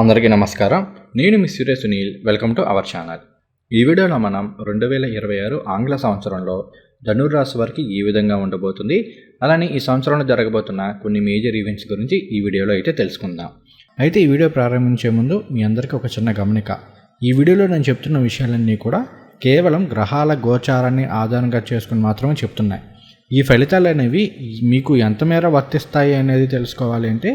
అందరికీ నమస్కారం. నేను మీ Surya Sunil. Welcome to our channel. ఈ వీడియోలో మనం రెండు వేల ఇరవై ఆరు ఆంగ్ల సంవత్సరంలో ధనుర్రాశి వారికి ఈ విధంగా ఉండబోతుంది? అలానే ఈ సంవత్సరంలో జరగబోతున్న కొన్ని మేజర్ ఈవెంట్స్ గురించి ఈ వీడియోలో అయితే తెలుసుకుందాం. అయితే ఈ వీడియో ప్రారంభించే ముందు మీ అందరికీ ఒక చిన్న గమనిక. ఈ వీడియోలో నేను చెప్తున్న విషయాలన్నీ కూడా కేవలం గ్రహాల గోచారాన్ని ఆధారంగా చేసుకుని మాత్రమే చెప్తున్నాయి. ఈ ఫలితాలు అనేవి మీకు ఎంతమేర వర్తిస్తాయి అనేది తెలుసుకోవాలి అంటే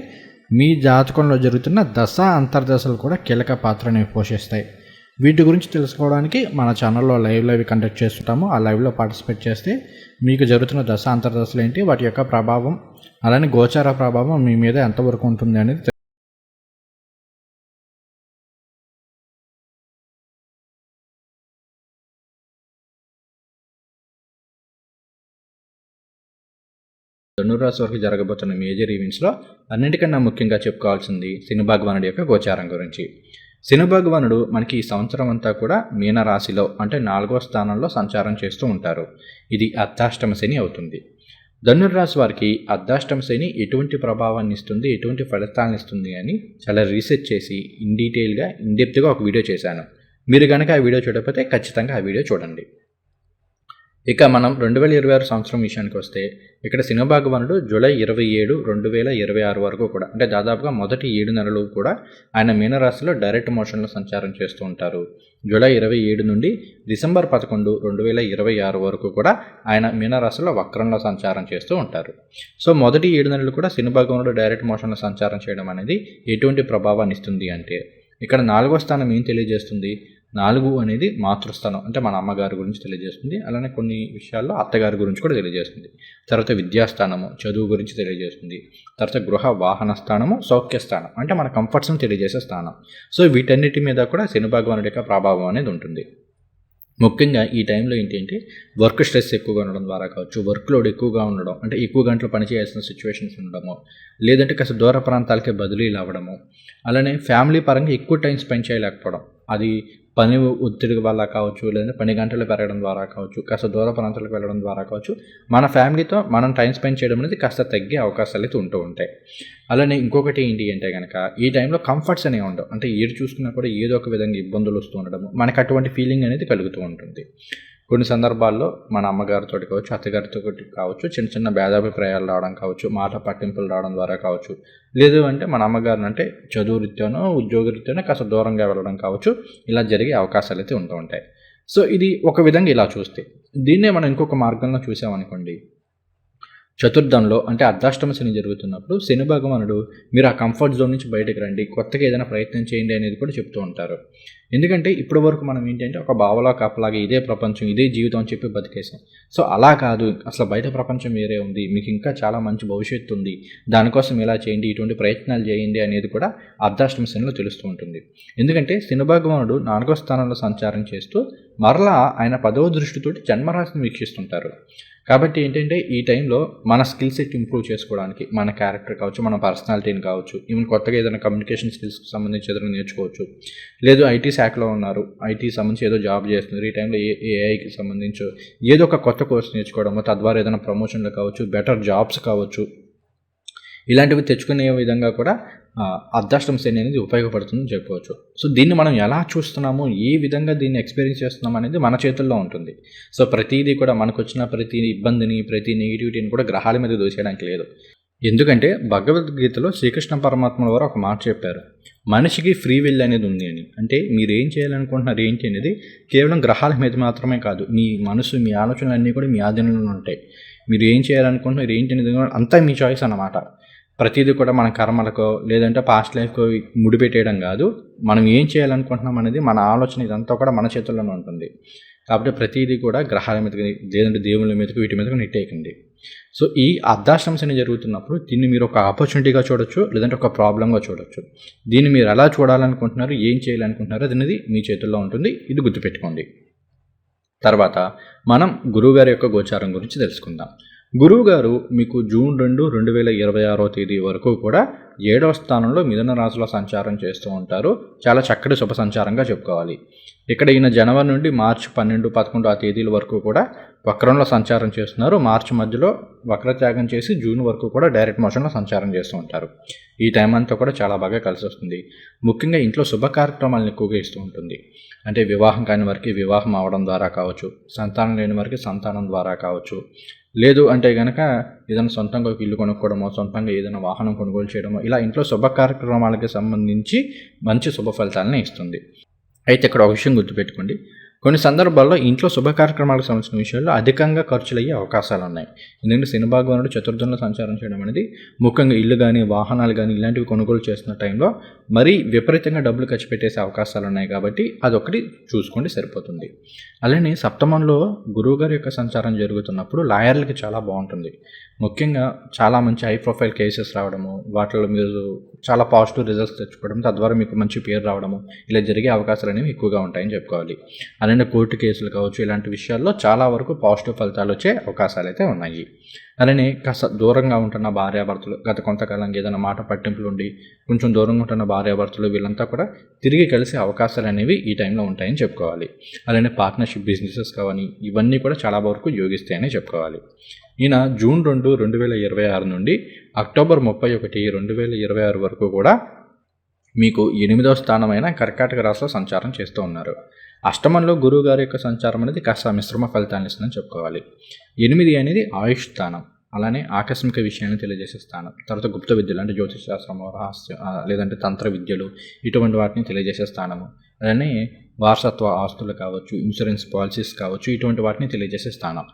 మీ జాతకంలో జరుగుతున్న దశ అంతర్దశలు కూడా కీలక పాత్రని పోషిస్తాయి. వీటి గురించి తెలుసుకోవడానికి మన ఛానల్లో లైవ్ లైవ్ కండక్ట్ చేస్తుంటాము. ఆ లైవ్లో పార్టిసిపేట్ చేస్తే మీకు జరుగుతున్న దశ అంతర్దశలు ఏంటి? వాటి యొక్క ప్రభావం అలానే గోచార ప్రభావం మీ మీద ఎంతవరకు ఉంటుంది అనేది ధనురాశి వరకు జరగబోతున్న మేజర్ ఈవెంట్స్లో అన్నిటికన్నా ముఖ్యంగా చెప్పుకోవాల్సింది శని భగవానుడి యొక్క గోచారం గురించి. శని భగవానుడు మనకి ఈ సంవత్సరం అంతా కూడా మీనరాశిలో అంటే నాలుగో స్థానంలో సంచారం చేస్తూ ఉంటారు. ఇది అర్ధాష్టమ శని అవుతుంది. ధనుర్రాశి వారికి అర్ధాష్టమ శని ఎటువంటి ప్రభావాన్ని ఇస్తుంది ఎటువంటి ఫలితాలను ఇస్తుంది అని చాలా రీసెర్చ్ చేసి ఇన్ డీటెయిల్గా ఇన్ డెప్త్గా ఒక వీడియో చేశాను. మీరు కనుక ఆ వీడియో చూడకపోతే ఖచ్చితంగా ఆ వీడియో చూడండి. ఇక మనం రెండు వేల ఇరవై ఆరు సంవత్సరం విషయానికి వస్తే ఇక్కడ శని భగవానుడు జూలై ఇరవై ఏడు రెండు వేల ఇరవై ఆరు వరకు కూడా అంటే దాదాపుగా మొదటి ఏడు నెలలు కూడా ఆయన మీనరాశిలో డైరెక్ట్ మోషన్లో సంచారం చేస్తూ ఉంటారు. జూలై ఇరవై ఏడు నుండి డిసెంబర్ పదకొండు రెండు వేల ఇరవై ఆరు వరకు కూడా ఆయన మీనరాశిలో వక్రంలో సంచారం చేస్తూ ఉంటారు. సో మొదటి ఏడు నెలలు కూడా శని భగవానుడు డైరెక్ట్ మోషన్లో సంచారం చేయడం అనేది ఎటువంటి ప్రభావాన్ని ఇస్తుంది అంటే ఇక్కడ నాలుగో స్థానం ఏం తెలియజేస్తుంది? నాలుగు అనేది మాతృస్థానం అంటే మన అమ్మగారి గురించి తెలియజేస్తుంది. అలానే కొన్ని విషయాల్లో అత్తగారి గురించి కూడా తెలియజేస్తుంది. తర్వాత విద్యాస్థానము చదువు గురించి తెలియజేస్తుంది. తర్వాత గృహ వాహన స్థానము సౌఖ్య స్థానం అంటే మన కంఫర్ట్స్ని తెలియజేసే స్థానం. సో వీటన్నిటి మీద కూడా శని భగవానుడి యొక్క ప్రభావం అనేది ఉంటుంది. ముఖ్యంగా ఈ టైంలో ఏంటంటే వర్క్ స్ట్రెస్ ఎక్కువగా ఉండడం ద్వారా కావచ్చు వర్క్ లోడ్ ఎక్కువగా ఉండడం అంటే ఎక్కువ గంటలు పనిచేయాల్సిన సిచ్యువేషన్స్ ఉండడము లేదంటే కాస్త దూర ప్రాంతాలకే బదిలీలు అవ్వడము అలానే ఫ్యామిలీ పరంగా ఎక్కువ టైం స్పెండ్ చేయలేకపోవడం. అది పని ఒత్తిడి వల్ల కావచ్చు లేదంటే పని గంటలు పెరగడం ద్వారా కావచ్చు కాస్త దూర ప్రాంతాలకు వెళ్ళడం ద్వారా కావచ్చు మన ఫ్యామిలీతో మనం టైం స్పెండ్ చేయడం అనేది కాస్త తగ్గే అవకాశాలు అయితే ఉంటూ ఉంటాయి. అలానే ఇంకొకటి ఏంటి అంటే కనుక ఈ టైంలో కంఫర్ట్స్ అనేవి ఉండవు. అంటే ఏడు చూసుకున్నా కూడా ఏదో ఒక విధంగా ఇబ్బందులు వస్తూ ఉండడం మనకు అటువంటి ఫీలింగ్ అనేది కలుగుతూ ఉంటుంది. కొన్ని సందర్భాల్లో మన అమ్మగారితో కావచ్చు అత్తగారితో కావచ్చు చిన్న చిన్న భేదాభిప్రాయాలు రావడం కావచ్చు మాట పట్టింపులు రావడం ద్వారా కావచ్చు. లేదు అంటే మన అమ్మగారిని అంటే చదువు రీత్యానో ఉద్యోగ రీత్యానో కాస్త దూరంగా వెళ్ళడం కావచ్చు. ఇలా జరిగే అవకాశాలు అయితే ఉంటూ ఉంటాయి. సో ఇది ఒక విధంగా ఇలా చూస్తే దీన్నే మనం ఇంకొక మార్గంలో చూసామనుకోండి చతుర్థంలో అంటే అర్ధాష్టమ శని జరుగుతున్నప్పుడు శని భగవానుడు మీరు ఆ కంఫర్ట్ జోన్ నుంచి బయటకు రండి కొత్తగా ఏదైనా ప్రయత్నం చేయండి అనేది కూడా చెప్తూ ఉంటారు. ఎందుకంటే ఇప్పటి వరకు మనం ఏంటంటే ఒక బావలా కాపలాగా ఇదే ప్రపంచం ఇదే జీవితం అని చెప్పి బతికేసాం. సో అలా కాదు అసలు బయట ప్రపంచం వేరే ఉంది మీకు ఇంకా చాలా మంచి భవిష్యత్తు ఉంది దానికోసం ఇలా చేయండి ఇటువంటి ప్రయత్నాలు చేయండి అనేది కూడా అర్ధాష్టమ శనిలో తెలుస్తూ ఉంటుంది. ఎందుకంటే శని భగవానుడు నాలుగో స్థానంలో సంచారం చేస్తూ మరలా ఆయన పదవ దృష్టితోటి జన్మరాశిని వీక్షిస్తుంటారు. కాబట్టి ఏంటంటే ఈ టైంలో మన స్కిల్ సెట్ ఇంప్రూవ్ చేసుకోవడానికి మన క్యారెక్టర్ కావచ్చు మన పర్సనాలిటీని కావచ్చు ఈవెన్ కొత్తగా ఏదైనా కమ్యూనికేషన్ స్కిల్స్కి సంబంధించి ఏదైనా నేర్చుకోవచ్చు. లేదు ఐటీ శాఖలో ఉన్నారు ఐటీ సంబంధించి ఏదో జాబ్ చేస్తున్నారు ఈ టైంలో ఏ ఏఐకి సంబంధించి ఏదో ఒక కొత్త కోర్స్ నేర్చుకోవడము తద్వారా ఏదైనా ప్రమోషన్లు కావచ్చు బెటర్ జాబ్స్ కావచ్చు ఇలాంటివి తెచ్చుకునే విధంగా కూడా ఆ, శని అనేది ఉపయోగపడుతుందని చెప్పవచ్చు సో దీన్ని మనం ఎలా చూస్తున్నాము ఏ విధంగా దీన్ని ఎక్స్పీరియన్స్ చేస్తున్నాం అనేది మన చేతుల్లో ఉంటుంది. సో ప్రతిదీ కూడా మనకు వచ్చిన ప్రతి ఇబ్బందిని ప్రతి నెగిటివిటీని కూడా గ్రహాల మీద దోసేయడానికి లేదు. ఎందుకంటే భగవద్గీతలో శ్రీకృష్ణ పరమాత్మల వారు ఒక మాట చెప్పారు. మనిషికి ఫ్రీ విల్ అనేది ఉంది అని. అంటే మీరు ఏం చేయాలనుకుంటున్నారు ఏంటి అనేది కేవలం గ్రహాల మీద మాత్రమే కాదు. మీ మనసు మీ ఆలోచనలు అన్నీ కూడా మీ ఆధీనంలో ఉంటాయి. మీరు ఏం చేయాలనుకుంటున్నారు ఏంటి అనేది కూడా అంతా మీ చాయిస్ అన్నమాట. ప్రతిదీ కూడా మన కర్మలకో లేదంటే పాస్ట్ లైఫ్కో ముడిపెట్టేయడం కాదు. మనం ఏం చేయాలనుకుంటున్నాం అనేది మన ఆలోచన ఇదంతా కూడా మన చేతుల్లోనే ఉంటుంది. కాబట్టి ప్రతిదీ కూడా గ్రహాల మీదకి లేదంటే దేవుళ్ళ మీదకి వీటి మీదకి నెట్టేయకండి. సో ఈ అర్ధాశ్రమస్ శని జరుగుతున్నప్పుడు దీన్ని మీరు ఒక ఆపర్చునిటీగా చూడొచ్చు లేదంటే ఒక ప్రాబ్లంగా చూడొచ్చు. దీన్ని మీరు ఎలా చూడాలనుకుంటున్నారు ఏం చేయాలనుకుంటున్నారు అనేది మీ చేతుల్లో ఉంటుంది. ఇది గుర్తుపెట్టుకోండి. తర్వాత మనం గురువుగారి యొక్క గోచారం గురించి తెలుసుకుందాం. గురువు గారు మీకు జూన్ రెండు రెండు వేల ఇరవై ఆరో తేదీ వరకు కూడా ఏడవ స్థానంలో మిథున రాశిలో సంచారం చేస్తూ ఉంటారు. చాలా చక్కటి శుభ సంచారంగా చెప్పుకోవాలి. ఇక్కడ ఈయన జనవరి నుండి మార్చి పన్నెండు పదకొండు ఆ తేదీల వరకు కూడా వక్రంలో సంచారం చేస్తున్నారు. మార్చి మధ్యలో వక్రత్యాగం చేసి జూన్ వరకు కూడా డైరెక్ట్ మోషన్లో సంచారం చేస్తూ ఉంటారు. ఈ టైం అంతా కూడా చాలా బాగా కలిసి వస్తుంది. ముఖ్యంగా ఇంట్లో శుభ కార్యక్రమాలను ఎక్కువగా ఇస్తూ ఉంటుంది. అంటే వివాహం కాని వారికి వివాహం అవడం ద్వారా కావచ్చు సంతానం లేని వారికి సంతానం ద్వారా కావచ్చు లేదు అంటే కనుక ఏదైనా సొంతంగా ఒక ఇల్లు కొనుక్కోవడమో సొంతంగా ఏదైనా వాహనం కొనుగోలు చేయడమో ఇలా ఇంట్లో శుభ కార్యక్రమాలకి సంబంధించి మంచి శుభ ఫలితాలని ఇస్తుంది. అయితే ఇక్కడ ఒక విషయం గుర్తుపెట్టుకోండి. కొన్ని సందర్భాల్లో ఇంట్లో శుభకార్యక్రమాలకు సంబంధించిన విషయాల్లో అధికంగా ఖర్చులు అయ్యే అవకాశాలు ఉన్నాయి. ఎందుకంటే శనిభాగవనుడు చతుర్థంలో సంచారం చేయడం అనేది ముఖ్యంగా ఇల్లు కానీ వాహనాలు కానీ ఇలాంటివి కొనుగోలు చేస్తున్న టైంలో మరీ విపరీతంగా డబ్బులు ఖర్చు పెట్టేసే అవకాశాలు ఉన్నాయి కాబట్టి అదొకటి చూసుకోండి సరిపోతుంది. అలానే సప్తమంలో గురువుగారి యొక్క సంచారం జరుగుతున్నప్పుడు లాయర్లకి చాలా బాగుంటుంది. ముఖ్యంగా చాలా మంచి హై ప్రొఫైల్ కేసెస్ రావడము వాటిలో మీరు చాలా పాజిటివ్ రిజల్ట్స్ తెచ్చుకోవడం తద్వారా మీకు మంచి పేరు రావడము ఇలా జరిగే అవకాశాలు అనేవి ఎక్కువగా ఉంటాయని చెప్పుకోవాలి. అలానే కోర్టు కేసులు కావచ్చు ఇలాంటి విషయాల్లో చాలా వరకు పాజిటివ్ ఫలితాలు వచ్చే అవకాశాలు అయితే ఉన్నాయి. అలానే కాస్త దూరంగా ఉంటున్న భార్యాభర్తలు గత కొంతకాలం ఏదైనా మాట పట్టింపులు ఉండి కొంచెం దూరంగా ఉంటున్న భార్యాభర్తలు వీళ్ళంతా కూడా తిరిగి కలిసే అవకాశాలు అనేవి ఈ టైంలో ఉంటాయని చెప్పుకోవాలి. అలానే పార్ట్నర్షిప్ బిజినెసెస్ కావని ఇవన్నీ కూడా చాలా వరకు యోగిస్తాయని చెప్పుకోవాలి. ఈయన జూన్ రెండు రెండు వేల ఇరవై ఆరు నుండి అక్టోబర్ ముప్పై ఒకటి రెండు వేల ఇరవై ఆరు వరకు కూడా మీకు ఎనిమిదవ స్థానమైన కర్కాటక రాశిలో సంచారం చేస్తూ ఉన్నారు. అష్టమంలో గురువు గారి యొక్క సంచారం అనేది కాస్త మిశ్రమ ఫలితాన్ని ఇస్తుందని చెప్పుకోవాలి. ఎనిమిది అనేది ఆయుష్ స్థానం అలానే ఆకస్మిక విషయాన్ని తెలియజేసే స్థానం తర్వాత గుప్త విద్యలు అంటే జ్యోతిష్ శాస్త్రము రహస్య లేదంటే తంత్ర విద్యలు ఇటువంటి వాటిని తెలియజేసే స్థానము. అలానే వారసత్వ ఆస్తులు కావచ్చు ఇన్సూరెన్స్ పాలసీస్ కావచ్చు ఇటువంటి వాటిని తెలియజేసే స్థానం.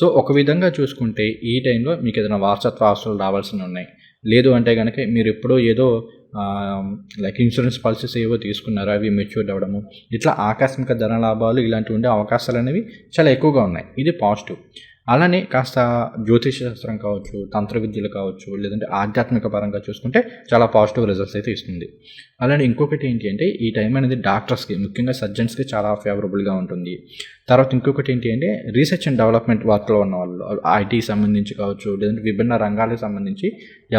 సో ఒక విధంగా చూసుకుంటే ఈ టైంలో మీకు ఏదైనా వారసత్వ ఆస్తులు రావాల్సి ఉన్నాయి. లేదు అంటే కనుక మీరు ఎప్పుడో ఏదో లైక్ ఇన్సూరెన్స్ పాలసీస్ ఏవో తీసుకున్నారు అవి మెచ్యూర్డ్ అవ్వడము ఇట్లా ఆకస్మిక ధన లాభాలు ఇలాంటివి ఉండే అవకాశాలు అనేవి చాలా ఎక్కువగా ఉన్నాయి. ఇది పాజిటివ్ అలానే కాస్త జ్యోతిష శాస్త్రం కావచ్చు తంత్ర విద్యలు కావచ్చు లేదంటే ఆధ్యాత్మిక పరంగా చూసుకుంటే చాలా పాజిటివ్ రిజల్ట్స్ అయితే ఇస్తుంది. అలానే ఇంకొకటి ఏంటి అంటే ఈ టైం అనేది డాక్టర్స్కి ముఖ్యంగా సర్జన్స్కి చాలా ఫేవరబుల్గా ఉంటుంది. తర్వాత ఇంకొకటి ఏంటి అంటే రీసెర్చ్ అండ్ డెవలప్మెంట్ వర్క్లో ఉన్న వాళ్ళు ఐటీ సంబంధించి కావచ్చు లేదంటే విభిన్న రంగాలకు సంబంధించి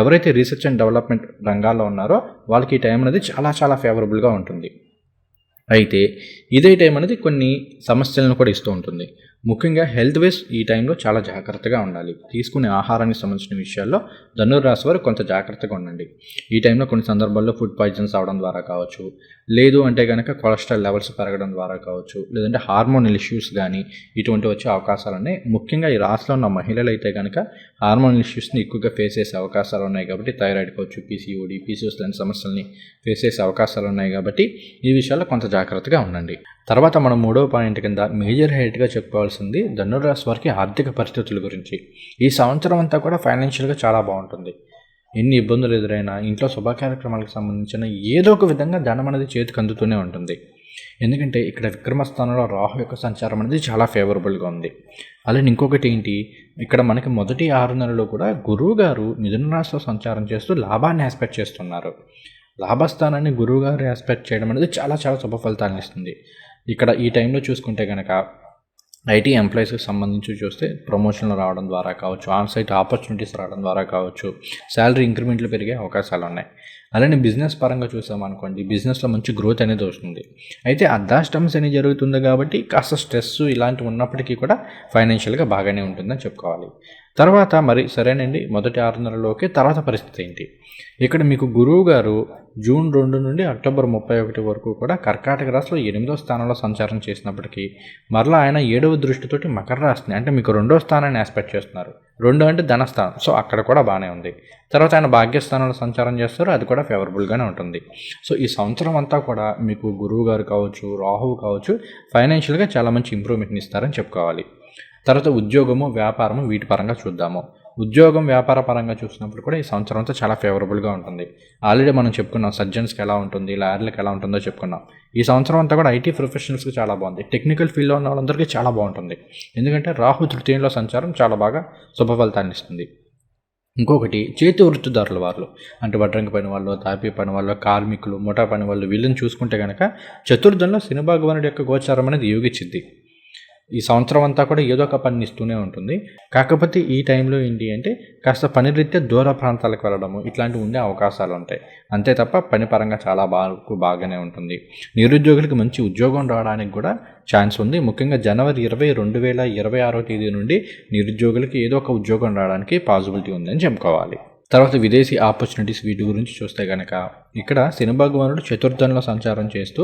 ఎవరైతే రీసెర్చ్ అండ్ డెవలప్మెంట్ రంగాల్లో ఉన్నారో వాళ్ళకి ఈ టైం అనేది చాలా చాలా ఫేవరబుల్గా ఉంటుంది. అయితే ఇదే టైం అనేది కొన్ని సమస్యలను కూడా ఇస్తూ ఉంటుంది. ముఖ్యంగా హెల్త్ వేస్ ఈ టైంలో చాలా జాగ్రత్తగా ఉండాలి. తీసుకునే ఆహారానికి సంబంధించిన విషయాల్లో ధనుర్రాశి వారు కొంత జాగ్రత్తగా ఉండండి. ఈ టైంలో కొన్ని సందర్భాల్లో ఫుడ్ పాయిజన్స్ అవడం ద్వారా కావచ్చు లేదు అంటే కనుక కొలెస్ట్రాల్ లెవెల్స్ పెరగడం ద్వారా కావచ్చు లేదంటే హార్మోనల్ ఇష్యూస్ కానీ ఇటువంటి వచ్చే అవకాశాలు ఉన్నాయి. ముఖ్యంగా ఈ రాశిలో ఉన్న మహిళలు అయితే కనుక హార్మోనల్ ఇష్యూస్ని ఎక్కువగా ఫేస్ చేసే అవకాశాలు ఉన్నాయి కాబట్టి థైరాయిడ్ కావచ్చు పీసీఓడి పీసీఓస్ లాంటి సమస్యల్ని ఫేస్ చేసే అవకాశాలు ఉన్నాయి కాబట్టి ఈ విషయాల్లో కొంత జాగ్రత్తగా ఉండండి. తర్వాత మనం మూడవ పాయింట్ కింద మేజర్ హైట్గా చెప్పుకోవాల్సింది ధనురాశి వారికి ఆర్థిక పరిస్థితుల గురించి. ఈ సంవత్సరం అంతా కూడా ఫైనాన్షియల్గా చాలా బాగుంటుంది. ఎన్ని ఇబ్బందులు ఎదురైనా ఇంట్లో శుభ కార్యక్రమాలకు సంబంధించిన ఏదో ఒక విధంగా ధనం అనేది చేతికి అందుతూనే ఉంటుంది. ఎందుకంటే ఇక్కడ విక్రమస్థానంలో రాహు యొక్క సంచారం అనేది చాలా ఫేవరబుల్గా ఉంది. అలానే ఇంకొకటి ఏంటి? ఇక్కడ మనకి మొదటి ఆరు నెలలో కూడా గురువు గారు మిథున రాశిలో సంచారం చేస్తూ లాభాన్ని ఆస్పెక్ట్ చేస్తున్నారు. లాభస్థానాన్ని గురువు గారు ఆస్పెక్ట్ చేయడం అనేది చాలా చాలా శుభ ఫలితాలను ఇస్తుంది. ఇక్కడ ఈ టైంలో చూసుకుంటే కనుక ఐటీ ఎంప్లాయీస్కి సంబంధించి చూస్తే ప్రమోషన్లు రావడం ద్వారా కావచ్చు ఆన్ సైట్ ఆపర్చునిటీస్ రావడం ద్వారా కావచ్చు శాలరీ ఇంక్రిమెంట్లు పెరిగే అవకాశాలు ఉన్నాయి. అలానే బిజినెస్ పరంగా చూసామనుకోండి బిజినెస్లో మంచి గ్రోత్ అనేది వస్తుంది. అయితే అర్ధాష్టమ్స్ అనేది జరుగుతుంది కాబట్టి కాస్త స్ట్రెస్ ఇలాంటివి ఉన్నప్పటికీ కూడా ఫైనాన్షియల్గా బాగానే ఉంటుందని చెప్పుకోవాలి. తర్వాత మరి సరేనండి మొదటి ఆరు నెలలోకి తర్వాత పరిస్థితి ఏంటి? ఇక్కడ మీకు గురువు గారు జూన్ రెండు నుండి అక్టోబర్ ముప్పై ఒకటి వరకు కూడా కర్కాటక రాశిలో ఎనిమిదో స్థానంలో సంచారం చేసినప్పటికీ మరలా ఆయన ఏడవ దృష్టితోటి మకర రాశిని అంటే మీకు రెండో స్థానాన్ని ఆస్పెక్ట్ చేస్తున్నారు. రెండు అంటే ధనస్థానం సో అక్కడ కూడా బాగానే ఉంది. తర్వాత ఆయన భాగ్యస్థానంలో సంచారం చేస్తారు అది కూడా ఫేవరబుల్గానే ఉంటుంది. సో ఈ సంవత్సరం అంతా కూడా మీకు గురువు గారు కావచ్చు రాహువు కావచ్చు ఫైనాన్షియల్గా చాలా మంచి ఇంప్రూవ్మెంట్ని ఇస్తారని చెప్పుకోవాలి. తర్వాత ఉద్యోగము వ్యాపారము వీటి పరంగా చూద్దాము. ఉద్యోగం వ్యాపార పరంగా చూసినప్పుడు కూడా ఈ సంవత్సరం అంతా చాలా ఫేవరబుల్గా ఉంటుంది. ఆల్రెడీ మనం చెప్పుకున్నాం సర్జన్స్కి ఎలా ఉంటుంది లాయర్లకు ఎలా ఉంటుందో చెప్పుకున్నాం. ఈ సంవత్సరం అంతా కూడా ఐటీ ప్రొఫెషనల్స్కి చాలా బాగుంది. టెక్నికల్ ఫీల్డ్లో ఉన్న వాళ్ళందరికీ చాలా బాగుంటుంది. ఎందుకంటే రాహు తృతీయంలో సంచారం చాలా బాగా శుభ ఫలితాన్ని ఇస్తుంది. ఇంకొకటి చేతి వృత్తిదారుల వాళ్ళు అంటే వడ్రంగి పని వాళ్ళు తాపీ పని వాళ్ళు కార్మికులు ముఠా పని వాళ్ళు వీళ్ళని చూసుకుంటే కనుక చతుర్థంలో శని భగవానుడి యొక్క గోచారం అనేది యోగించింది ఈ సంవత్సరం అంతా కూడా ఏదో ఒక పని ఇస్తూనే ఉంటుంది. కాకపోతే ఈ టైంలో ఏంటి అంటే కాస్త పని రీత్యా దూర ప్రాంతాలకు వెళ్ళడము ఇట్లాంటివి ఉండే అవకాశాలు ఉంటాయి. అంతే తప్ప పని పరంగా చాలా బాగా బాగానే ఉంటుంది. నిరుద్యోగులకు మంచి ఉద్యోగం రావడానికి కూడా ఛాన్స్ ఉంది. ముఖ్యంగా జనవరి ఇరవై రెండు వేల ఇరవై ఆరో తేదీ నుండి నిరుద్యోగులకి ఏదో ఒక ఉద్యోగం రావడానికి పాసిబిలిటీ ఉందని చెప్పుకోవాలి. తర్వాత విదేశీ ఆపర్చునిటీస్ వీటి గురించి చూస్తే కనుక ఇక్కడ శని భగవానుడు చతుర్థంలో సంచారం చేస్తూ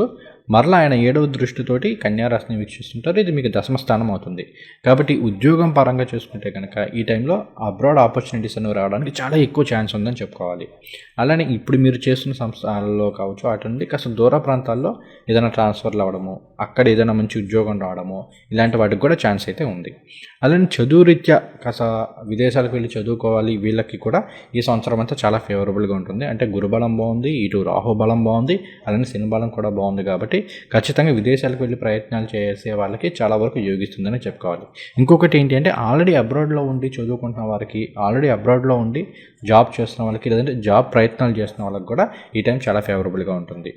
మరలా ఆయన ఏడవ దృష్టితోటి కన్యారాశిని వీక్షిస్తుంటారు. ఇది మీకు దశమ స్థానం అవుతుంది. కాబట్టి ఉద్యోగం పరంగా చూసుకుంటే కనుక ఈ టైంలో అబ్రాడ్ ఆపర్చునిటీస్ అనేవి రావడానికి చాలా ఎక్కువ ఛాన్స్ ఉందని చెప్పుకోవాలి. అలానే ఇప్పుడు మీరు చేస్తున్న సంస్థలలో కావచ్చు అటు నుండి కాస్త దూర ప్రాంతాల్లో ఏదైనా ట్రాన్స్ఫర్లు అవ్వడము అక్కడ ఏదైనా మంచి ఉద్యోగం రావడము ఇలాంటి వాటికి కూడా ఛాన్స్ అయితే ఉంది. అలానే చదువు రీత్యా కాస్త విదేశాలకు వెళ్ళి చదువుకోవాలి వీళ్ళకి కూడా ఈ సంవత్సరం అంతా చాలా ఫేవరబుల్గా ఉంటుంది. అంటే గురుబలం బాగుంది ఇటు రాహుబలం బాగుంది అలానే శనిబలం కూడా బాగుంది కాబట్టి ఖచ్చితంగా విదేశాలకు వెళ్ళి ప్రయత్నాలు చేసే వాళ్ళకి చాలా వరకు యోగిస్తుందని చెప్పుకోవాలి. ఇంకొకటి ఏంటి అంటే ఆల్రెడీ అబ్రాడ్లో ఉండి చదువుకుంటున్న వారికి ఆల్రెడీ అబ్రాడ్లో ఉండి జాబ్ చేస్తున్న వాళ్ళకి లేదంటే జాబ్ ప్రయత్నాలు చేస్తున్న వాళ్ళకి కూడా ఈ టైం చాలా ఫేవరబుల్గా ఉంటుంది.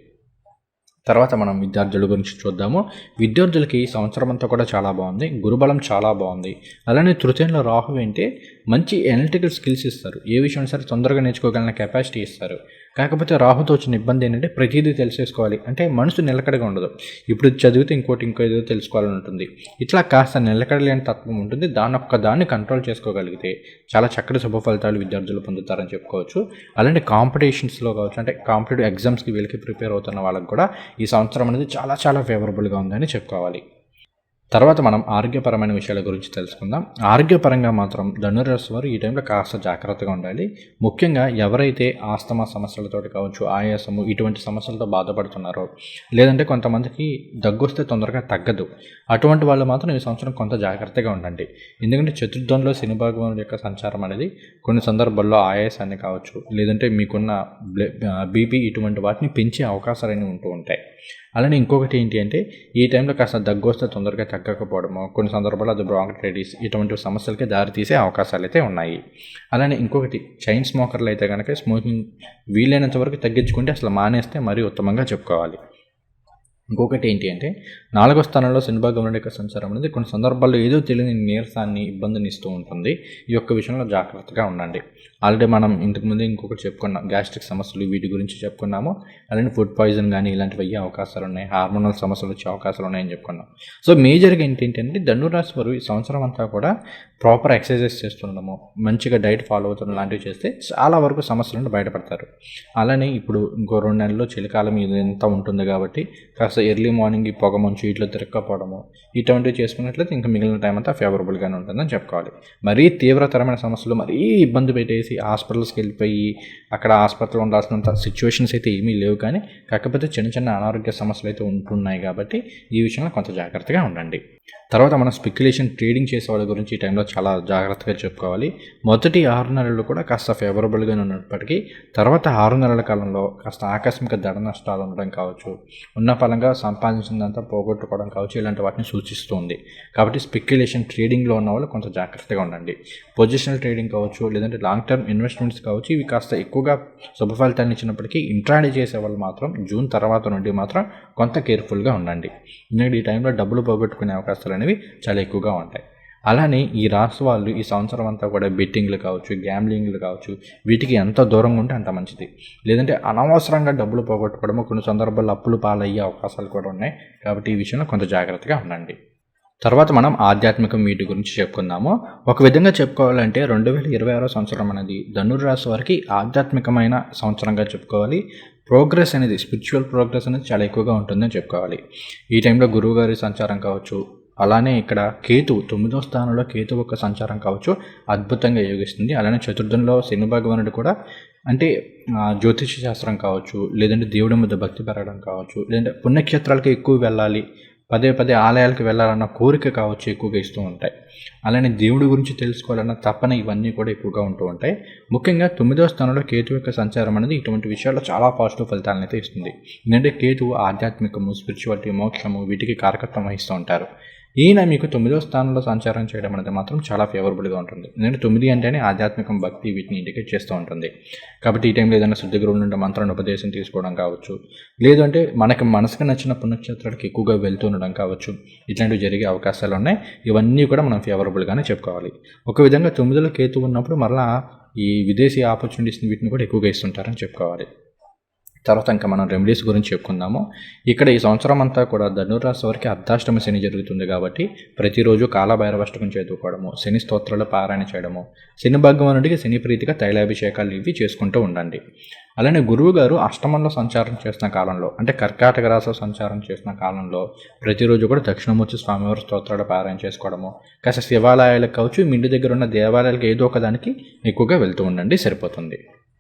తర్వాత మనం విద్యార్థుల గురించి చూద్దాము. విద్యార్థులకి ఈ సంవత్సరం అంతా కూడా చాలా బాగుంది గురుబలం చాలా బాగుంది. అలానే తృతీయంలో రాహు ఏంటి మంచి ఎనలిటికల్ స్కిల్స్ ఇస్తారు. ఏ విషయం సరే తొందరగా నేర్చుకోగలిగిన కెపాసిటీ ఇస్తారు. కాకపోతే రాహుతో వచ్చిన ఇబ్బంది ఏంటంటే ప్రతిదీ తెలిసేసుకోవాలి. అంటే మనసు నిలకడగా ఉండదు. ఇప్పుడు చదివితే ఇంకోటి ఇంకో ఏదో తెలుసుకోవాలని ఉంటుంది ఇట్లా కాస్త నిలకడలేని తత్వం ఉంటుంది. దాని ఒక్క దాన్ని కంట్రోల్ చేసుకోగలిగితే చాలా చక్కటి శుభ ఫలితాలు విద్యార్థులు పొందుతారని చెప్పుకోవచ్చు. అలాంటి కాంపిటీషన్స్లో కావచ్చు అంటే కాంపిటేటివ్ ఎగ్జామ్స్కి వీళ్ళకి ప్రిపేర్ అవుతున్న వాళ్ళకి కూడా ఈ సంవత్సరం అనేది చాలా చాలా ఫేవరబుల్గా ఉందని చెప్పుకోవాలి. తర్వాత మనం ఆరోగ్యపరమైన విషయాల గురించి తెలుసుకుందాం. ఆరోగ్యపరంగా మాత్రం ధనురాశి వారు ఈ టైంలో కాస్త జాగ్రత్తగా ఉండాలి. ముఖ్యంగా ఎవరైతే ఆస్తమా సమస్యలతో కావచ్చు ఆయాసము ఇటువంటి సమస్యలతో బాధపడుతున్నారో లేదంటే కొంతమందికి దగ్గు వస్తే తొందరగా తగ్గదు అటువంటి వాళ్ళు మాత్రం ఈ సంవత్సరం కొంత జాగ్రత్తగా ఉండండి. ఎందుకంటే చతుర్థంలో శని భగవానుడి యొక్క సంచారం అనేది కొన్ని సందర్భాల్లో ఆయాసాన్ని కావచ్చు లేదంటే మీకున్న బీపీ ఇటువంటి వాటిని పెంచే అవకాశాలన్నీ ఉంటూ ఉంటాయి. అలానే ఇంకొకటి ఏంటి అంటే ఈ టైంలో కాస్త దగ్గు వస్తే తొందరగా తగ్గకపోవడము. కొన్ని సందర్భాల్లో అది బ్రాంకటైటిస్ ఇటువంటి సమస్యలకి దారితీసే అవకాశాలు అయితే ఉన్నాయి. అలానే ఇంకొకటి చైన్ స్మోకర్లు అయితే కనుక స్మోకింగ్ వీలైనంత వరకు తగ్గించుకుంటే అసలు మానేస్తే మరీ ఉత్తమంగా చెప్పుకోవాలి. ఇంకొకటి ఏంటి అంటే నాలుగో స్థానంలో శనిభాగం యొక్క సంచారం అనేది కొన్ని సందర్భాల్లో ఏదో తెలియని నీరసాన్ని ఇబ్బందిని ఇస్తూ ఉంటుంది. ఈ యొక్క విషయంలో జాగ్రత్తగా ఉండండి. ఆల్రెడీ మనం ఇంతకుముందు ఇంకొకటి చెప్పుకున్నాం గ్యాస్ట్రిక్ సమస్యలు వీటి గురించి చెప్పుకున్నాము. అలానే ఫుడ్ పాయిజన్ కానీ ఇలాంటివి అయ్యే అవకాశాలు ఉన్నాయి. హార్మోనల్ సమస్యలు వచ్చే అవకాశాలు ఉన్నాయని చెప్పుకున్నాం. సో మేజర్గా ఏంటంటే ధనురాశి వారు ఈ సంవత్సరం అంతా కూడా ప్రాపర్ ఎక్సర్సైజ్ చేస్తుండము మంచిగా డైట్ ఫాలో అవుతుండడం లాంటివి చేస్తే చాలా వరకు సమస్యలను బయటపడతారు. అలానే ఇప్పుడు ఇంకో రెండు నెలల్లో చలికాలం ఇదంతా ఉంటుంది కాబట్టి కాస్త ఎర్లీ మార్నింగ్ ఈ పొగ మంచు ఇట్లా తిరగకపోవడము ఇటువంటివి చేసుకున్నట్లయితే ఇంకా మిగిలిన టైం అంతా ఫేవరబుల్గానే ఉంటుందని చెప్పుకోవాలి. మరీ తీవ్రతరమైన సమస్యలు మరీ ఇబ్బంది పెట్టేసి హాస్పిటల్స్కి వెళ్ళిపోయి అక్కడ హాస్పిటల్ ఉండాల్సినంత సిచ్యువేషన్స్ అయితే ఏమీ లేవు కానీ కాకపోతే చిన్న చిన్న అనారోగ్య సమస్యలు అయితే ఉంటున్నాయి కాబట్టి ఈ విషయంలో కొంత జాగ్రత్తగా ఉండండి. తర్వాత మనం స్పెక్యులేషన్ ట్రేడింగ్ చేసే వాళ్ళ గురించి ఈ టైంలో చాలా జాగ్రత్తగా చెప్పుకోవాలి. మొదటి ఆరు నెలలు కూడా కాస్త ఫేవరబుల్గానే ఉన్నప్పటికీ తర్వాత ఆరు నెలల కాలంలో కాస్త ఆకస్మిక ధర నష్టాలు ఉండడం కావచ్చు ఉన్న పరంగా సంపాదించిందంతా పోగొట్టుకోవడం కావచ్చు ఇలాంటి వాటిని సూచిస్తుంది. కాబట్టి స్పెక్యులేషన్ ట్రేడింగ్లో ఉన్న వాళ్ళు కొంత జాగ్రత్తగా ఉండండి. పొజిషనల్ ట్రేడింగ్ కావచ్చు లేదంటే లాంగ్ టర్మ్ ఇన్వెస్ట్మెంట్స్ కావచ్చు ఇవి కాస్త ఎక్కువగా శుభ ఫలితాన్ని ఇచ్చినప్పటికీ ఇంట్రాడే చేసే వాళ్ళు మాత్రం జూన్ తర్వాత నుండి మాత్రం కొంత కేర్ఫుల్గా ఉండండి. ఎందుకంటే ఈ టైంలో డబ్బులు పోగొట్టుకునే అవకాశాలు అనేవి చాలా ఎక్కువగా ఉంటాయి. అలానే ఈ రాష్ట్ర వాళ్ళు ఈ సంవత్సరం అంతా కూడా బెట్టింగ్లు కావచ్చు గ్యాంబ్లింగ్లు కావచ్చు వీటికి ఎంత దూరంగా ఉంటే అంత మంచిది. లేదంటే అనవసరంగా డబ్బులు పోగొట్టుకోవడము కొన్ని సందర్భాల్లో అప్పులు పాలయ్యే అవకాశాలు కూడా ఉన్నాయి. కాబట్టి ఈ విషయంలో కొంత జాగ్రత్తగా ఉండండి. తర్వాత మనం ఆధ్యాత్మికం వీటి గురించి చెప్పుకుందాము. ఒక విధంగా చెప్పుకోవాలంటే రెండు వేల ఇరవై ఆరో సంవత్సరం అనేది ధనుర్రాశి వారికి ఆధ్యాత్మికమైన సంవత్సరంగా చెప్పుకోవాలి. ప్రోగ్రెస్ అనేది స్పిరిచువల్ ప్రోగ్రెస్ అనేది చాలా ఎక్కువగా ఉంటుందని చెప్పుకోవాలి. ఈ టైంలో గురువుగారి సంచారం కావచ్చు అలానే ఇక్కడ కేతు తొమ్మిదో స్థానంలో కేతు యొక్క సంచారం కావచ్చు అద్భుతంగా యోగిస్తుంది. అలానే చతుర్థంలో శని భగవానుడు కూడా అంటే జ్యోతిష శాస్త్రం కావచ్చు లేదంటే దేవుడి మీద భక్తి పెరగడం కావచ్చు లేదంటే పుణ్యక్షేత్రాలకి ఎక్కువ వెళ్ళాలి పదే పదే ఆలయాలకు వెళ్ళాలన్న కోరిక కావచ్చు ఎక్కువగా ఇస్తూ ఉంటాయి. అలానే దేవుడి గురించి తెలుసుకోవాలన్న తప్పన ఇవన్నీ కూడా ఎక్కువగా ఉంటూ ఉంటాయి. ముఖ్యంగా తొమ్మిదవ స్థానంలో కేతు యొక్క సంచారం అనేది ఇటువంటి విషయాల్లో చాలా పాజిటివ్ ఫలితాలను అయితే ఇస్తుంది. ఎందుకంటే కేతు ఆధ్యాత్మికము స్పిరిచువాలిటీ మోక్షము వీటికి కారకత్వం వహిస్తూ ఉంటారు. ఈయన మీకు తొమ్మిదో స్థానంలో సంచారం చేయడం అనేది మాత్రం చాలా ఫేవరబుల్గా ఉంటుంది. ఎందుకంటే తొమ్మిది అంటేనే ఆధ్యాత్మికం భక్తి వీటిని ఇండికేట్ చేస్తూ ఉంటుంది. కాబట్టి ఈ టైంలో ఏదైనా శుద్ధ గురువుల నుండి మంత్రాన్ని ఉపదేశం తీసుకోవడం కావచ్చు. లేదంటే మనకి మనసుకు నచ్చిన పుణ్యక్షేత్రాలకు ఎక్కువగా వెళ్తూ ఉండడం కావచ్చు. ఇట్లాంటివి జరిగే అవకాశాలు ఉన్నాయి. ఇవన్నీ కూడా మనం ఫేవరబుల్గానే చెప్పుకోవాలి. ఒక విధంగా తొమ్మిదిలో కేతు ఉన్నప్పుడు మరలా ఈ విదేశీ ఆపర్చునిటీస్ని వీటిని కూడా ఎక్కువగా ఇస్తుంటారని చెప్పుకోవాలి. తర్వాత ఇంకా మనం రెమెడీస్ గురించి చెప్పుకుందాము. ఇక్కడ ఈ సంవత్సరం అంతా కూడా ధనురాశి వారికి అర్ధాష్టమి శని జరుగుతుంది కాబట్టి ప్రతిరోజు కాలభైరవష్టకం చదువుకోవడము శని స్తోత్రాలు పారాయణ చేయడము శని భగవానుడికి శని ప్రీతిగా తైలాభిషేకాలు ఇవి చేసుకుంటూ ఉండండి. అలానే గురువు గారు అష్టమంలో సంచారం చేసిన కాలంలో అంటే కర్కాటక రాశిలో సంచారం చేసిన కాలంలో ప్రతిరోజు కూడా దక్షిణమూర్తి స్వామివారి స్తోత్రాలు పారాయణ చేసుకోవడము కాస్త శివాలయాలకు కావచ్చు మీ ఇంటి దగ్గర ఉన్న దేవాలయాలకు ఏదో ఒక దానికి ఎక్కువగా వెళ్తూ ఉండండి సరిపోతుంది.